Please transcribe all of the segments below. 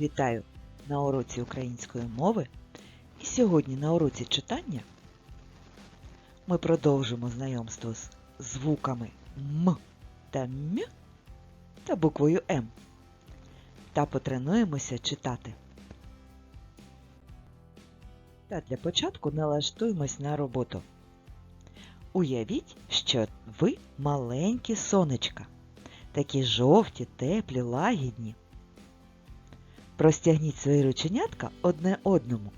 Вітаю на уроці української мови. І сьогодні на уроці читання ми продовжимо знайомство з звуками М та М та буквою М та потренуємося читати. Та для початку налаштуємось на роботу. Уявіть, що ви маленькі сонечка, такі жовті, теплі, лагідні. Простягніть свої рученятка одне одному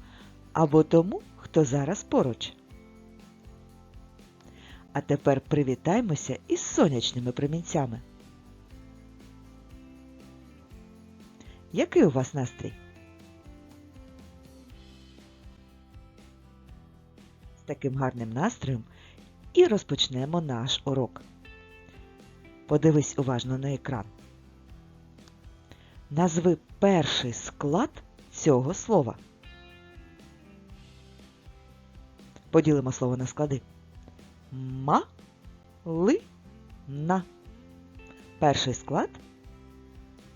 або тому, хто зараз поруч. А тепер привітаймося із сонячними промінцями. Який у вас настрій? З таким гарним настроєм і розпочнемо наш урок. Подивись уважно на екран. Назви перший склад цього слова. Поділимо слово на склади. Ма, ли, на. Перший склад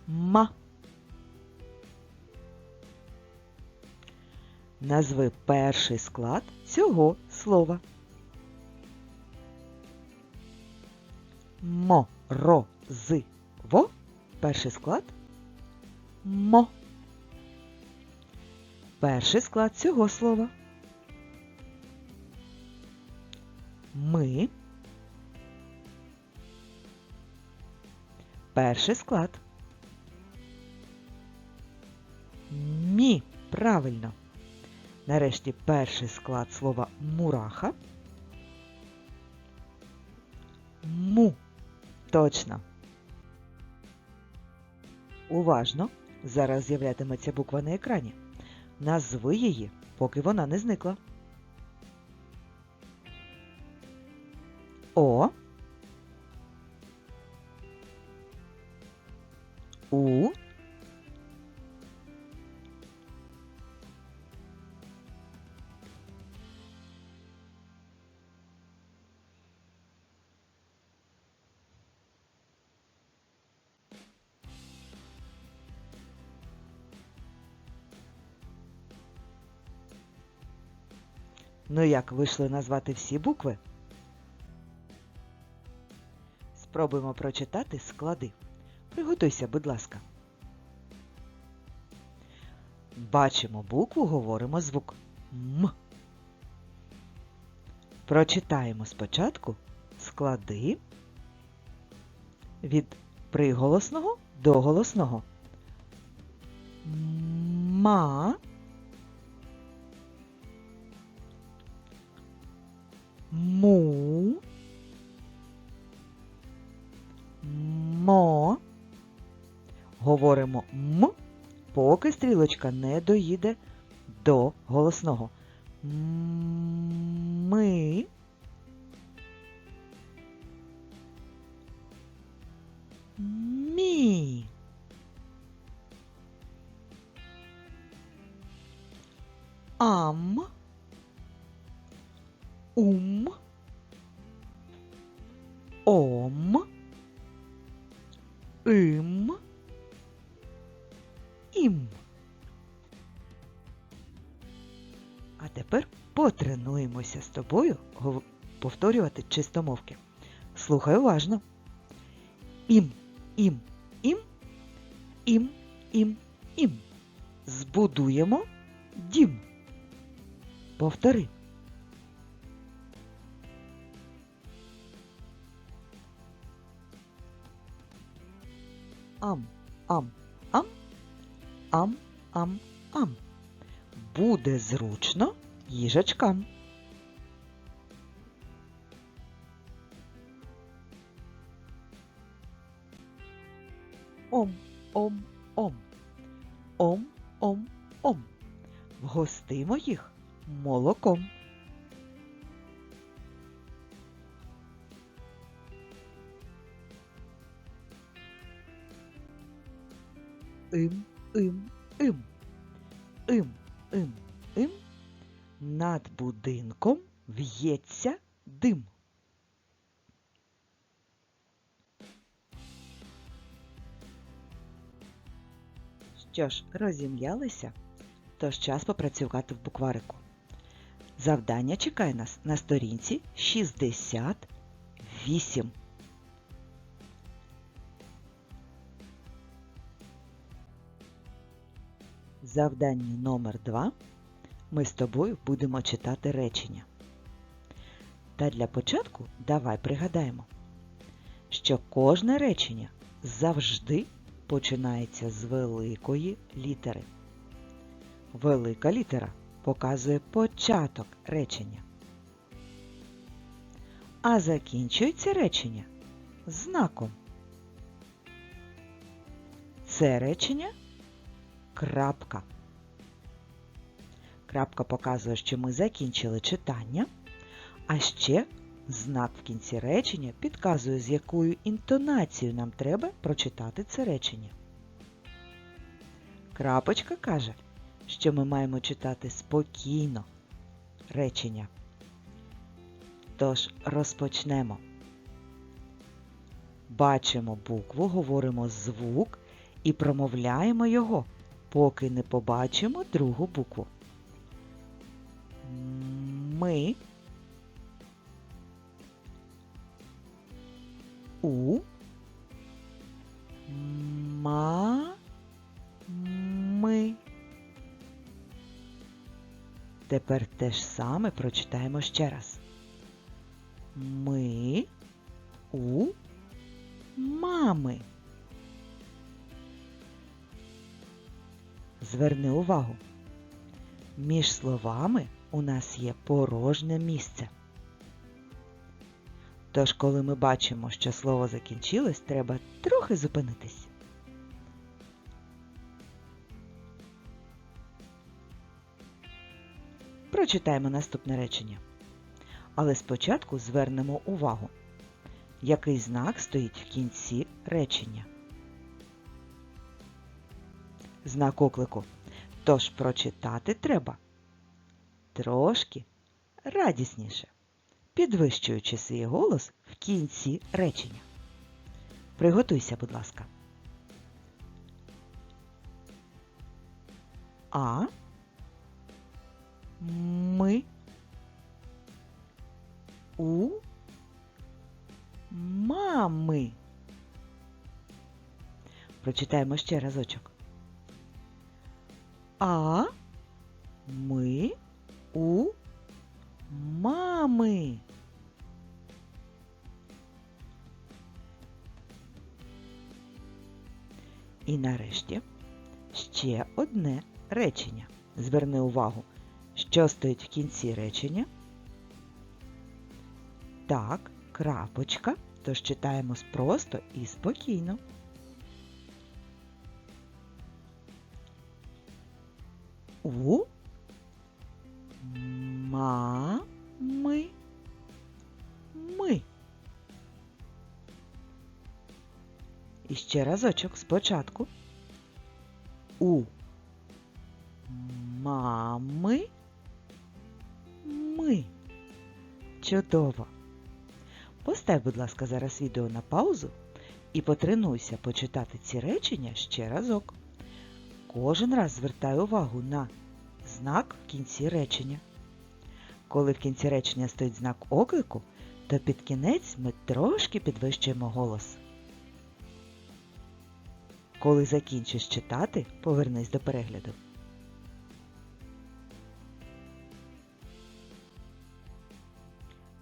ма. Назви перший склад цього слова. Мо, ро, зи, во. Перший склад мо. Перший склад цього слова. Ми. Перший склад. Мі. Правильно. Нарешті перший склад слова мураха. Му. Точно. Уважно. Зараз з'являтиметься буква на екрані. Назви її, поки вона не зникла. О. Ну як вийшли назвати всі букви? Спробуємо прочитати склади. Приготуйся, будь ласка. Бачимо букву, говоримо звук М. Прочитаємо спочатку склади від приголосного до голосного. Ма. Му. Мо. Говоримо М, поки стрілочка не доїде до голосного. Ми. Мі. Ам. Ум. Ом. Ім. Ім. А тепер потренуємося з тобою повторювати чистомовки. Слухай уважно. Ім, ім, ім, ім, ім, ім. Збудуємо дім. Повтори. Ам, ам, ам, ам, ам, ам. Буде зручно їжачкам. Ом, ом, ом. Ом, ом, ом. Вгостимо їх молоком. Им, им, им. Им, им, им. Над будинком в'ється дим. Що ж, розім'ялися, тож час попрацювати в букварику. Завдання чекає нас на сторінці 68. Завдання номер 2 ми з тобою будемо читати речення. Та для початку давай пригадаємо, що кожне речення завжди починається з великої літери. Велика літера показує початок речення. А закінчується речення знаком. Це речення крапка. Крапка показує, що ми закінчили читання, а ще знак в кінці речення підказує, з якою інтонацією нам треба прочитати це речення. Крапочка каже, що ми маємо читати спокійно речення. Тож розпочнемо. Бачимо букву, говоримо звук і промовляємо його, поки не побачимо другу букву. Ми у ма ми. Тепер те ж саме прочитаємо ще раз. Ми увагу. Між словами у нас є порожнє місце. Тож, коли ми бачимо, що слово закінчилось, треба трохи зупинитись. Прочитаємо наступне речення. Але спочатку звернемо увагу, який знак стоїть в кінці речення. Знак оклику. Тож прочитати треба трошки радісніше, підвищуючи свій голос в кінці речення. Приготуйся, будь ласка. А ми у мами. Прочитаємо ще разочок. А ми у мами. І нарешті ще одне речення. Зверни увагу, що стоїть в кінці речення. Так, крапочка, тож читаємо просто і спокійно. У мами ми. І ще разочок спочатку. У мами ми. Чудово! Постав, будь ласка, зараз відео на паузу і потренуйся почитати ці речення ще разок. Кожен раз звертай увагу на знак в кінці речення. Коли в кінці речення стоїть знак оклику, то під кінець ми трошки підвищуємо голос. Коли закінчиш читати, повернись до перегляду.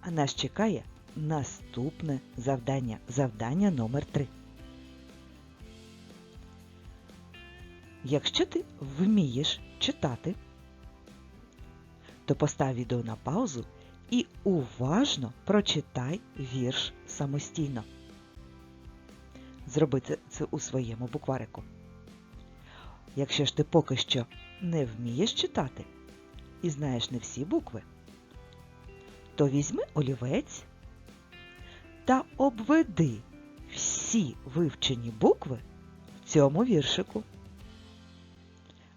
А нас чекає наступне завдання. Завдання номер 3. Якщо ти вмієш читати, то постав відео на паузу і уважно прочитай вірш самостійно. Зроби це, у своєму букварику. Якщо ж ти поки що не вмієш читати і знаєш не всі букви, то візьми олівець та обведи всі вивчені букви в цьому віршику.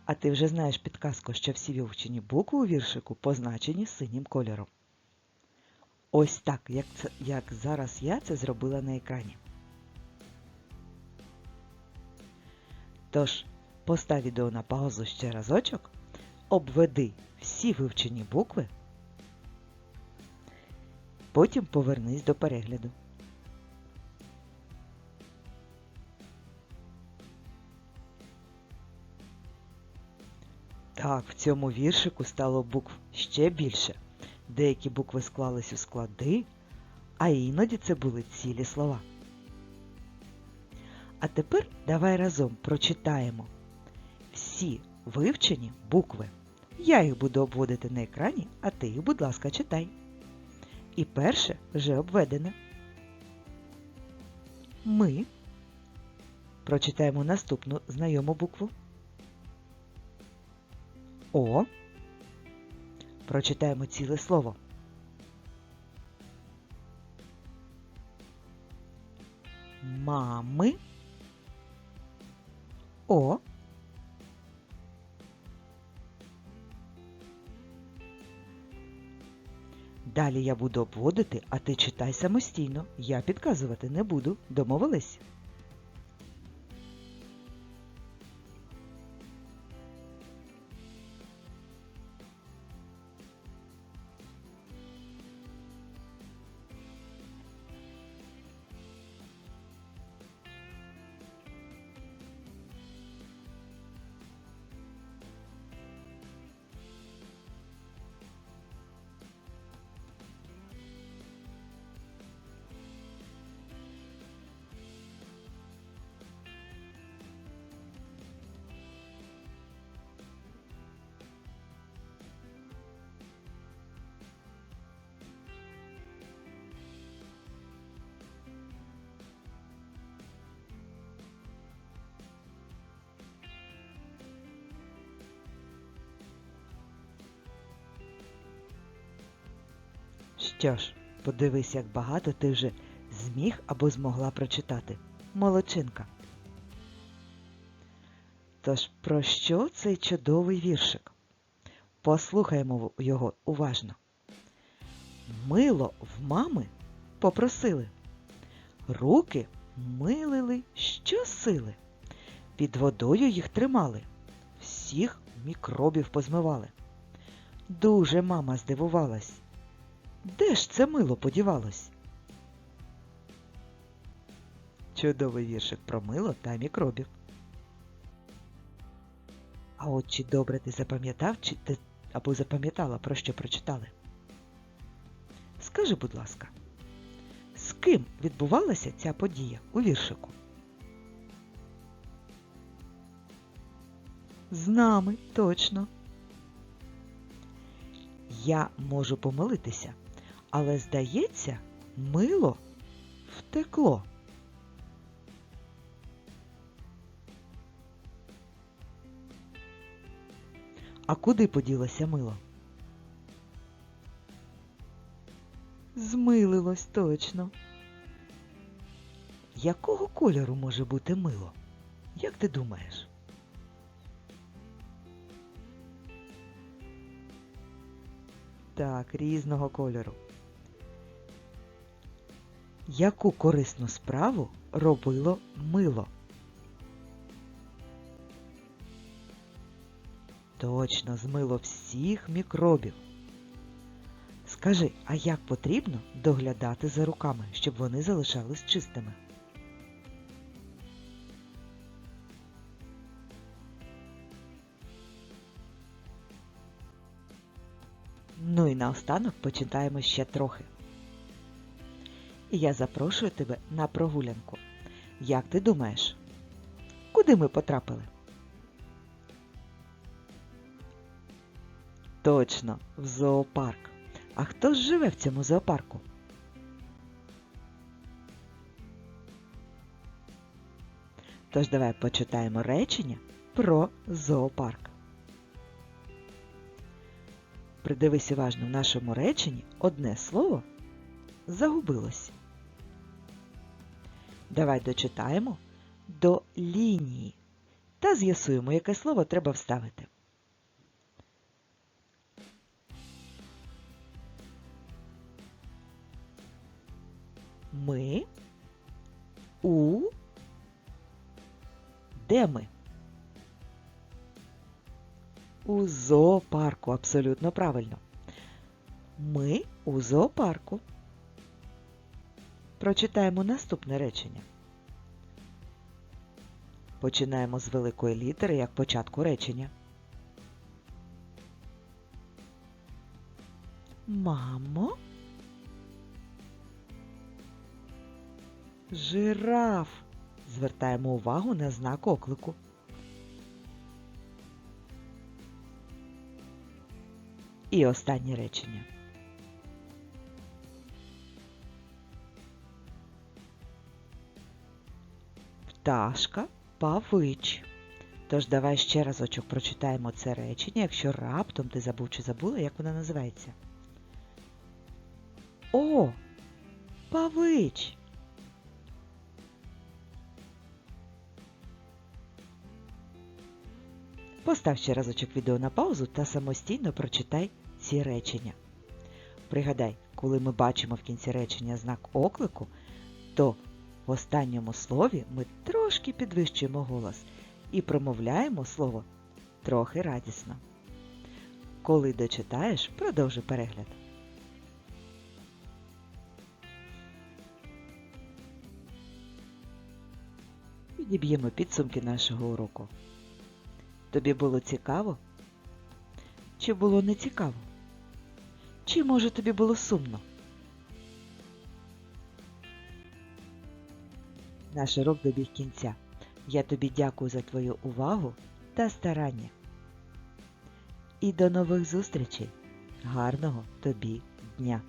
А ти вже знаєш підказку, що всі вивчені букви у віршику позначені синім кольором. Ось так, як, це, як зараз я це зробила на екрані. Тож, Постав відео на паузу ще разочок, обведи всі вивчені букви, потім повернись до перегляду. Так, в цьому віршику стало букв ще більше. Деякі букви склались у склади, а іноді це були цілі слова. А тепер давай разом прочитаємо всі вивчені букви. Я їх буду обводити на екрані, а ти їх, будь ласка, читай. І перше вже обведене. Ми прочитаємо наступну знайому букву. О. Прочитаємо ціле слово. Мами. О. Далі я буду обводити, а ти читай самостійно. Я підказувати не буду. Домовились? Що ж, подивись, як багато ти вже зміг або змогла прочитати. Молодчинка. Тож про що цей чудовий віршик? Послухаємо його уважно. Мило в мами попросили, руки милили щосили, під водою їх тримали, всіх мікробів позмивали. Дуже мама здивувалась. Де ж це мило подівалось? Чудовий віршик про мило та мікробів. А от чи добре ти запам'ятав, чи ти або запам'ятала, про що прочитали? Скажи, будь ласка, з ким відбувалася ця подія у віршику? З нами, точно. Я можу помилитися, але, здається, мило втекло. А куди поділося мило? Змилилось точно. Якого кольору може бути мило? Як ти думаєш? Так, різного кольору. Яку корисну справу робило мило? Точно змило всіх мікробів. Скажи, а як потрібно доглядати за руками, щоб вони залишались чистими? Ну і наостанок почитаємо ще трохи. І я запрошую тебе на прогулянку. Як ти думаєш, куди ми потрапили? Точно, в зоопарк. А хто ж живе в цьому зоопарку? Тож давай почитаємо речення про зоопарк. Придивись уважно в нашому реченні одне слово загубилось. Давай дочитаємо до лінії та з'ясуємо, яке слово треба вставити. Ми у де ми? У зоопарку, абсолютно правильно. Ми у зоопарку. Прочитаємо наступне речення. Починаємо з великої літери як початку речення. Мамо. Жираф. Звертаємо увагу на знак оклику. І останнє речення. Пташка павич. Тож давай ще разочок прочитаємо це речення, якщо раптом ти забув чи забула, як вона називається. О, павич. Постав ще разочок відео на паузу та самостійно прочитай ці речення. Пригадай, коли ми бачимо в кінці речення знак оклику, то в останньому слові ми трошки підвищуємо голос і промовляємо слово трохи радісно. Коли дочитаєш, продовжуй перегляд. Підіб'ємо підсумки нашого уроку. Тобі було цікаво? Чи було не цікаво? Чи може тобі було сумно? Наш урок добіг кінця. Я тобі дякую за твою увагу та старання. І до нових зустрічей. Гарного тобі дня!